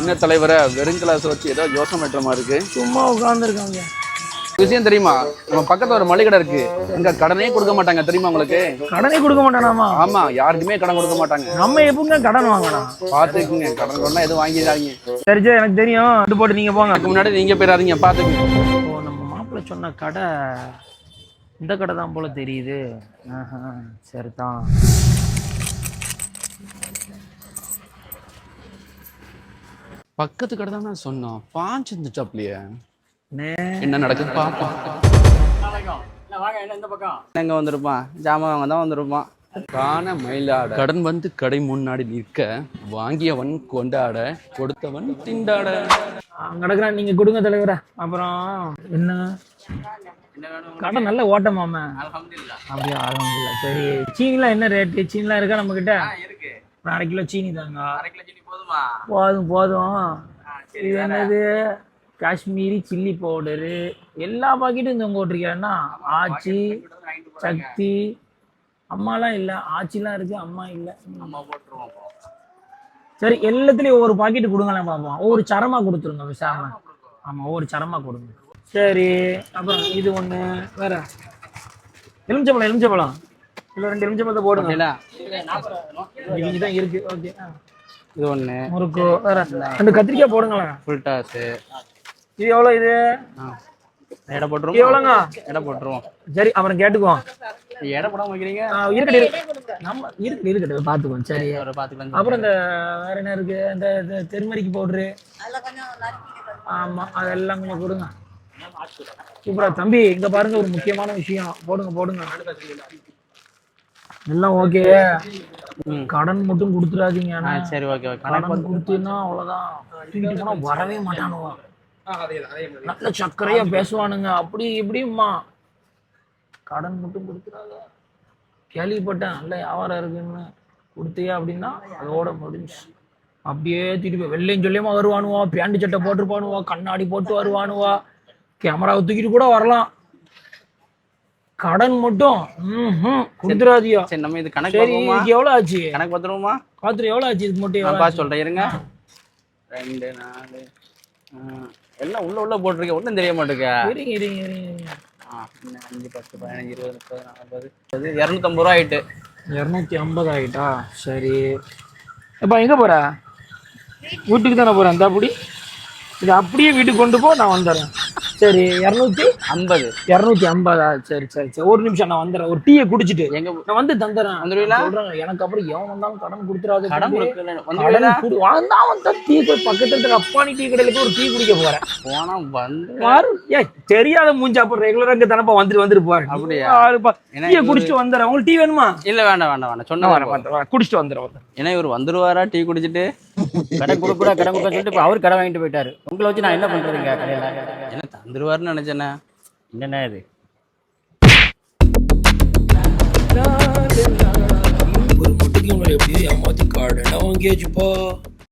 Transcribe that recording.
என்ன தலைவரை வெறும் கிளாஸ் வச்சு ஏதோ யோசனை பண்ற மாதிரி இருக்கு. சும்மா உட்காந்துருக்காங்க விஷயம் தெரியுமா? நம்ம பக்கத்துல ஒரு மளிகை கடை இருக்கு. எங்க கடனே கொடுக்க மாட்டாங்க தெரியுமா உங்களுக்கு? கடனே கொடுக்க மாட்டானாமா? ஆமா யாருக்குமே கடன் கொடுக்க மாட்டாங்க. நம்ம எப்பவுமே கடன் வாங்கலாம். பாத்துக்குங்க கடன் கொண்டா எதுவும் வாங்கிடாதீங்க. சரி சரி எனக்கு தெரியும். இது போட்டு நீங்க போங்க. அதுக்கு முன்னாடி நீங்க போயிடாதீங்க பாத்துக்குங்க. நம்ம மாப்பிள்ளை சொன்ன கடை இந்த கடை தான் போல தெரியுது. ஆஹா சரிதான். பக்கத்து கடை தான் நான் சொன்னோம் பாஞ்சு இருந்துச்சாப்லையே என்ன நடக்குது பாப்போம் எங்க வந்திருப்பான்? ஜாமான் வாங்க தான் வந்திருப்பான். காண மயிலாட. கடன் வந்து கடை முன்னாடி நிற்க வாங்கியவன் கொண்டாட கொடுத்தவன் திண்டாட. கிடக்குறான் நீங்க கொடுங்க தலைவரே. அப்புறம் என்ன? கடை நல்ல ஓட்டமாம. அப்படியா ஆகல சரி. சீனிலாம் என்ன ரேட்டு சீனிலாம் இருக்கா நம்ம கிட்ட அரை கிலோ சீனி தாங்க அரை கிலோ சீனி போதுமா? போதும் போதும். இது என்னது? Kashmiri chilli powder. எல்லா பாக்கெட்டும் இந்த உங்க ஓட்டிருக்கேன்னா ஆச்சி சக்தி. அம்மாலாம் இல்லை ஆச்சிலாம் இருக்கு அம்மா இல்லை. நம்ம போட்டுருவோம். சரி எல்லாத்துலயும் ஒவ்வொரு பாக்கெட் கொடுங்களேன் பார்ப்போம் ஒவ்வொரு சரமா கொடுத்துருங்க விசாம ஆமா ஒவ்வொரு சரமா கொடுங்க. சரி அப்புறம் இது ஒண்ணு வேற. எலுமிச்சப்பழம் எலுமிச்சப்பழம் இல்லை ரெண்டு எலுமிச்சப்பழத்தை போடுங்க. இல்ல இங்கே தான் இருக்கு? ஓகே. இது ஒண்ணு. முறுக்கு வேற ரெண்டு கத்திரிக்காய் போடுங்களேன். ஃபுல் டாஸ் இது எவ்வளோ இது? எடை இது போட்டுருவோம் எவ்வளோங்க? எடை போட்டுருவோம். சரி அப்புறம் கேட்டுக்குவோம். எடை போடாம வைக்கிறீங்க? இருக்கட்டும் இருக்கு. நம்ம இருக்கட்டும் இருக்கட்டும் பார்த்துக்குவோம். சரி. ஒரு பாத்துக்கலாம் அப்புறம் இந்த வேற என்ன இருக்கு? இந்த தெருமரிக்கு பவுட்ரு. ஆமா அதெல்லாம் கொஞ்சம் கொடுங்க. சூப்பரா. தம்பி இங்க பாருங்க ஒரு முக்கியமான விஷயம். போடுங்க போடுங்க. எல்லாம் ஓகே கடன் மட்டும் கொடுத்துடாதீங்க ஆனா. சரி ஓகே ஓகே கடன் கொடுத்தீங்கன்னா அவ்வளவுதான். தூக்கிட்டு போனா வரவே மாட்டானுவா நல்ல சக்கரையா பேசுவானுங்க. அப்படி இப்படிம்மா. கடன் மட்டும் கொடுத்துடாத. கேள்விப்பட்டேன் நல்ல வியாபாரம் இருக்குன்னு கொடுத்தியா அப்படின்னா அதோட முடிஞ்சு. அப்படியே போய் வெள்ளையும் சொல்லியமா வருவானுவா? பேண்ட் சட்டை போட்டிருப்பானுவா? கண்ணாடி போட்டு வருவானுவா? கேமராவை தூக்கிட்டு கூட வரலாம். கடன் மட்டும். கொடுத்துடாதியா சரி நம்ம இது கணக்கு இதுக்கு எவ்வளவு ஆச்சு? கணக்கு பார்த்துருவோமா? பாத்திரம் எவ்வளவு ஆச்சு? இதுக்கு மட்டும் நான் எவ்வளவு பார்த்து சொல்றேன் இருங்க. ரெண்டு நாலு எல்லாம் உள்ள உள்ள போட்டிருக்கேன் ஒன்றும் தெரிய மாட்டேங்க இருங்க இருங்க இருங்க அஞ்சு பத்து பதினஞ்சு இருபது முப்பது நாற்பது அது இரநூத்தம்பது ரூபா ஆயிட்டு. இரநூத்தி ஐம்பது ஆகிட்டா சரி. எப்பா எங்கே போற? வீட்டுக்கு தானே போகிறேன் இந்த அப்படி இது அப்படியே வீட்டுக்கு கொண்டு போ நான் வந்துடுறேன். சரி இரநூத்தி? ஐம்பது. இரநூத்தி ஐம்பதா? சரி சரி சரி. ஒரு நிமிஷம் நான் வந்துடுறேன். ஒரு டீயை குடிச்சிட்டு. எங்க நான் வந்து தந்துடுறேன். வந்துடுவீங்களா? சொல்றேன் எனக்கு அப்புறம் எவன் வந்தாலும் கடன் கொடுத்துறாது கடன். கொடுக்கல. வந்தா வந்தா டீ பக்கத்துல இருக்க அப்பானி டீ கடையில ஒரு டீ குடிக்க போறேன். போனா வந்து பாரு. ஏய் தெரியாத மூஞ்சி அப்புறம் ரெகுலரா இங்க தானப்பா வந்துட்டு வந்துட்டு போறேன் அப்படியா? டீயை குடிச்சிட்டு வந்துடுறேன். உங்களுக்கு டீ வேணுமா? இல்ல வேண்டாம் வேண்டாம் வேண்டாம். சொன்ன வரேன். குடிச்சிட்டு வந்துடுறேன். ஏன்னா இவர் வந்துருவாரா டீ குடிச்சிட்டு? கடன் கொடுக்கூடா கடன் கொடுக்க சொல்லிட்டு அவர் கடை வாங்கிட்டு போயிட்டாரு. உங்களை வச்சு நான் என்ன பண்றதுங்க கடையில? என்ன தந்துருவாருன்னு நினைச்சேனே. என்னண்ணே இது? ஒரு முட்டுக்கு உங்களை எப்படியோ ஏமாத்தி கார்டு வாங்கியாச்சுப்பா